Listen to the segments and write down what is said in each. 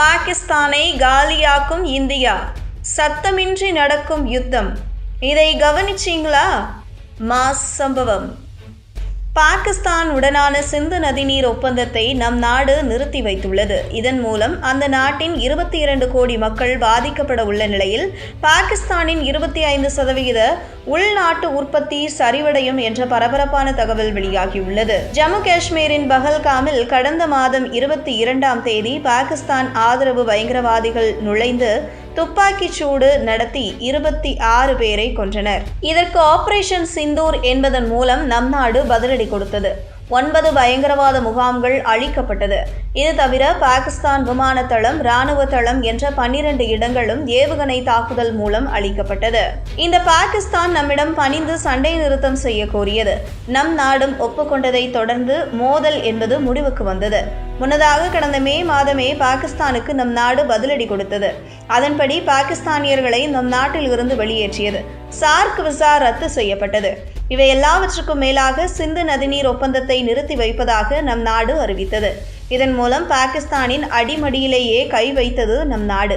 பாகிஸ்தானை காலியாக்கும் இந்தியா. சத்தமின்றி நடக்கும் யுத்தம். இதை கவனிச்சீங்களா? மாஸ் சம்பவம். பாகிஸ்தான் உடனான சிந்து நதிநீர் ஒப்பந்தத்தை நம் நாடு நிறுத்தி வைத்துள்ளது. இதன் மூலம் அந்த நாட்டின் இருபத்தி இரண்டு கோடி மக்கள் பாதிக்கப்பட உள்ள நிலையில் பாகிஸ்தானின் இருபத்தி ஐந்து சதவிகித உள்நாட்டு உற்பத்தி சரிவடையும் என்ற பரபரப்பான தகவல் வெளியாகியுள்ளது. ஜம்மு காஷ்மீரின் பஹல்காமில் கடந்த மாதம் இருபத்தி இரண்டாம் தேதி பாகிஸ்தான் ஆதரவு பயங்கரவாதிகள் நுழைந்து துப்பாக்கிச் சூடு நடத்தி இருபத்தி ஆறு பேரை கொன்றனர். இதற்கு ஆபரேஷன் சிந்தூர் என்பதன் மூலம் நம் நாடு பதிலடி கொடுத்தது. ஒன்பது பயங்கரவாத முகாம்கள் அழிக்கப்பட்டது. இது தவிர பாகிஸ்தான் விமான தளம் இராணுவ தளம் என்ற பன்னிரண்டு இடங்களும் ஏவுகணை தாக்குதல் மூலம் அழிக்கப்பட்டது. இந்த பாகிஸ்தான் நம்மிடம் பணிந்து சண்டை நிறுத்தம் செய்ய கோரியது. நம் நாடும் ஒப்புக்கொண்டதை தொடர்ந்து மோதல் என்பது முடிவுக்கு வந்தது. முன்னதாக கடந்த மே மாதமே பாகிஸ்தானுக்கு நம் நாடு பதிலடி கொடுத்தது. அதன்படி பாகிஸ்தானியர்களை நம் நாட்டில் இருந்து வெளியேற்றியது. சார்க் விசா ரத்து செய்யப்பட்டது. இவை எல்லாவற்றுக்கும் மேலாக சிந்து நதிநீர் ஒப்பந்தத்தை நிறுத்தி வைப்பதாக நம் நாடு அறிவித்தது. இதன் மூலம் பாகிஸ்தானின் அடிமடியிலேயே கை வைத்தது நம் நாடு.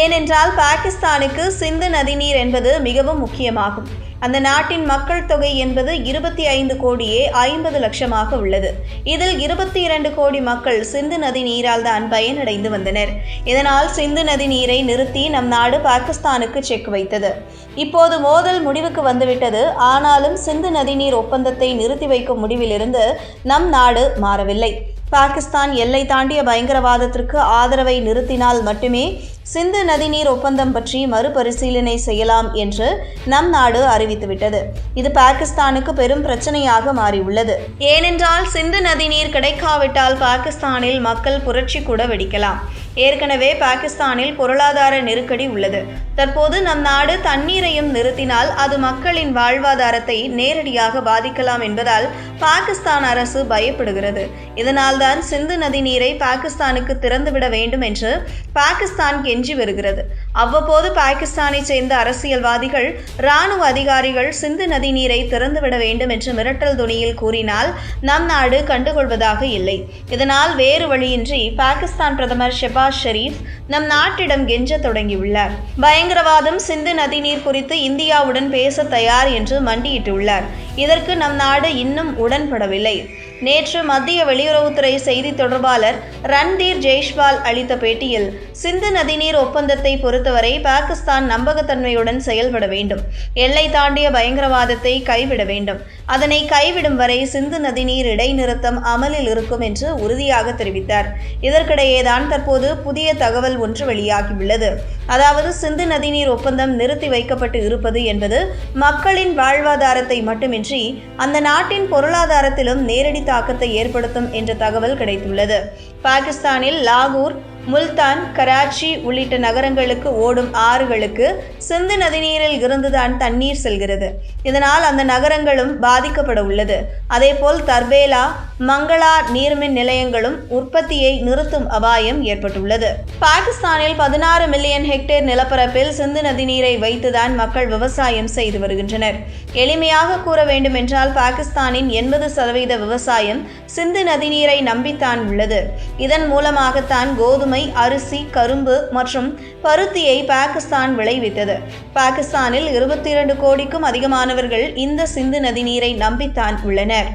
ஏனென்றால் பாகிஸ்தானுக்கு சிந்து நதிநீர் என்பது மிகவும் முக்கியமாகும். அந்த நாட்டின் மக்கள் தொகை என்பது இருபத்தி ஐந்து கோடியே ஐம்பது லட்சமாக உள்ளது. இதில் இருபத்தி இரண்டு கோடி மக்கள் சிந்து நதி நீரால் தான் பயனடைந்து வந்தனர். இதனால் சிந்து நதி நீரை நிறுத்தி நம் நாடு பாகிஸ்தானுக்கு செக் வைத்தது. இப்போது மோதல் முடிவுக்கு வந்துவிட்டது. ஆனாலும் சிந்து நதிநீர் ஒப்பந்தத்தை நிறுத்தி வைக்கும் முடிவிலிருந்து நம் நாடு மாறவில்லை. பாகிஸ்தான் எல்லை தாண்டிய பயங்கரவாதத்திற்கு ஆதரவை நிறுத்தினால் மட்டுமே சிந்து நதிநீர் ஒப்பந்தம் பற்றி மறுபரிசீலனை செய்யலாம் என்று நம் நாடு அறிவித்துவிட்டது. இது பாகிஸ்தானுக்கு பெரும் பிரச்சனையாக மாறியுள்ளது. ஏனென்றால் சிந்து நதிநீர் கிடைக்காவிட்டால் பாகிஸ்தானில் மக்கள் புரட்சி கூட வெடிக்கலாம். ஏற்கனவே பாகிஸ்தானில் பொருளாதார நெருக்கடி உள்ளது. தற்போது நம் நாடு தண்ணீரையும் நிறுத்தினால் அது மக்களின் வாழ்வாதாரத்தை நேரடியாக பாதிக்கலாம் என்பதால் பாகிஸ்தான் அரசு பயப்படுகிறது. இதனால் அதனால்தான் சிந்து நதி நீரை பாகிஸ்தானுக்கு திறந்துவிட வேண்டும் என்று பாகிஸ்தான் கெஞ்சி வருகிறது. அவ்வப்போது பாகிஸ்தானை சேர்ந்த அரசியல்வாதிகள் இராணுவ அதிகாரிகள் சிந்து நதி நீரை திறந்துவிட வேண்டும் என்று மிரட்டல் துணியில் கூறினால் நம் நாடு கண்டுகொள்வதாக இல்லை. இதனால் வேறு வழியின்றி பாகிஸ்தான் பிரதமர் ஷெபாஸ் ஷெரீப் நம் நாட்டிடம் கெஞ்ச தொடங்கியுள்ளார். பயங்கரவாதம் சிந்து நதிநீர் குறித்து இந்தியாவுடன் பேச தயார் என்று மண்டியிட்டுள்ளார். இதற்கு நம் நாடு இன்னும் உடன்படவில்லை. நேற்று மத்திய வெளியுறவுத்துறை செய்தி தொடர்பாளர் ரன்தீர் ஜெய்ஷ்வால் அளித்த பேட்டியில் சிந்து நதிநீர் ஒப்பந்தத்தை பொறுத்தவரை பாகிஸ்தான் நம்பகத்தன்மையுடன் செயல்பட வேண்டும். எல்லை தாண்டிய பயங்கரவாதத்தை கைவிட வேண்டும். அதனை கைவிடும் வரை சிந்து நதிநீர் இடைநிறுத்தம் அமலில் இருக்கும் என்று உறுதியாக தெரிவித்தார். இதற்கிடையேதான் தற்போது புதிய தகவல் ஒன்று வெளியாகியுள்ளது. அதாவது சிந்து நதிநீர் ஒப்பந்தம் நிறுத்தி வைக்கப்பட்டு இருப்பது என்பது மக்களின் வாழ்வாதாரத்தை மட்டுமின்றி அந்த நாட்டின் பொருளாதாரத்திலும் நேரடி தாக்கத்தை ஏற்படுத்தும் என்ற தகவல் கிடைத்துள்ளது. பாகிஸ்தானில் லாகூர் முல்தான் கராச்சி உள்ளிட்ட நகரங்களுக்கு ஓடும் ஆறுகளுக்கு சிந்து நதிநீரில் இருந்துதான் தண்ணீர் செல்கிறது. இதனால் அந்த நகரங்களும் பாதிக்கப்பட உள்ளது. அதேபோல் தர்பேலா மங்களா நீர்மின் நிலையங்களும் உற்பத்தியை நிறுத்தும் அபாயம் ஏற்பட்டுள்ளது. பாகிஸ்தானில் பதினாறு மில்லியன் ஹெக்டேர் நிலப்பரப்பில் சிந்து நதிநீரை வைத்துதான் மக்கள் விவசாயம் செய்து வருகின்றனர். எளிமையாக கூற வேண்டுமென்றால் பாகிஸ்தானின் எண்பது சதவீத விவசாயம் சிந்து நதிநீரை நம்பித்தான் உள்ளது. இதன் மூலமாகத்தான் கோதுமை அரிசி கரும்பு மற்றும் பருத்தியை பாகிஸ்தான் விளைவித்தது. பாகிஸ்தானில் இருபத்தி இரண்டு கோடிக்கும் அதிகமானவர்கள் இந்த சிந்து நதி நீரை நம்பித்தான் உள்ளனர்.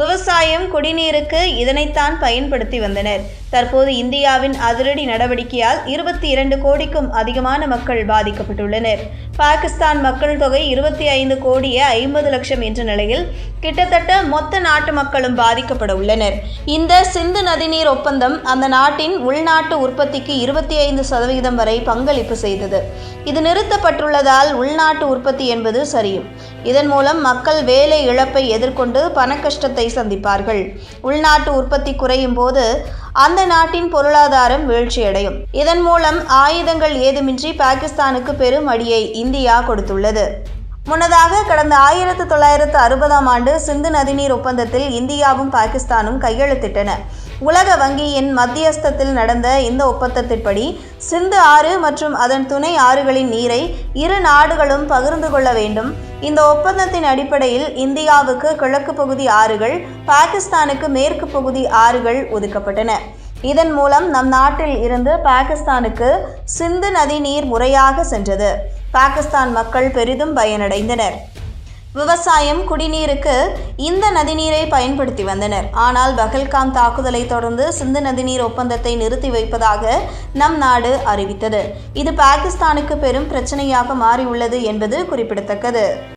விவசாயம் குடிநீருக்கு இதனைத்தான் பயன்படுத்தி வந்தனர். தற்போது இந்தியாவின் அதிரடி நடவடிக்கையால் இருபத்தி இரண்டு கோடிக்கும் அதிகமான மக்கள் பாதிக்கப்பட்டுள்ளனர். பாகிஸ்தான் மக்கள் தொகை இருபத்தி ஐந்து கோடியே ஐம்பது லட்சம் என்ற நிலையில் கிட்டத்தட்ட மொத்த நாட்டு மக்களும் பாதிக்கப்பட உள்ளனர். இந்த சிந்து நதிநீர் ஒப்பந்தம் அந்த நாட்டின் உள்நாட்டு உற்பத்திக்கு இருபத்தி ஐந்து சதவிகிதம் வரை பங்களிப்பு செய்தது. இது நிறுத்தப்பட்டுள்ளதால் உள்நாட்டு உற்பத்தி என்பது சரியும். இதன் மூலம் மக்கள் வேலை இழப்பை எதிர்கொண்டு பணக்கஷ்டத்தை சந்திப்பார்கள். உள்நாட்டு உற்பத்தி குறையும் போது அந்த நாட்டின் பொருளாதாரம் வீழ்ச்சியடையும். இதன் மூலம் ஆயுதங்கள் ஏதுமின்றி பாகிஸ்தானுக்கு பெரும் அடியை இந்தியா கொடுத்துள்ளது. முன்னதாக கடந்த ஆயிரத்து தொள்ளாயிரத்து அறுபதாம் ஆண்டு சிந்து நதிநீர் ஒப்பந்தத்தில் இந்தியாவும் பாகிஸ்தானும் கையெழுத்திட்டன. உலக வங்கியின் மத்தியஸ்தத்தில் நடந்த இந்த ஒப்பந்தத்தின்படி சிந்து ஆறு மற்றும் அதன் துணை ஆறுகளின் நீரை இரு நாடுகளும் பகிர்ந்து கொள்ள வேண்டும். இந்த ஒப்பந்தத்தின் அடிப்படையில் இந்தியாவுக்கு கிழக்கு பகுதி ஆறுகள் பாகிஸ்தானுக்கு மேற்கு பகுதி ஆறுகள் ஒதுக்கப்பட்டன. இதன் மூலம் நம் நாட்டில் இருந்து பாகிஸ்தானுக்கு சிந்து நதி நீர் முறையாக சென்றது. பாகிஸ்தான் மக்கள் பெரிதும் பயனடைந்தனர். விவசாயம் குடிநீருக்கு இந்த நதிநீரை பயன்படுத்தி வந்தனர். ஆனால் பஹல்காம் தாக்குதலை தொடர்ந்து சிந்து நதிநீர் ஒப்பந்தத்தை நிறுத்தி வைப்பதாக நம் நாடு அறிவித்தது. இது பாகிஸ்தானுக்கு பெரும் பிரச்சனையாக மாறியுள்ளது என்பது குறிப்பிடத்தக்கது.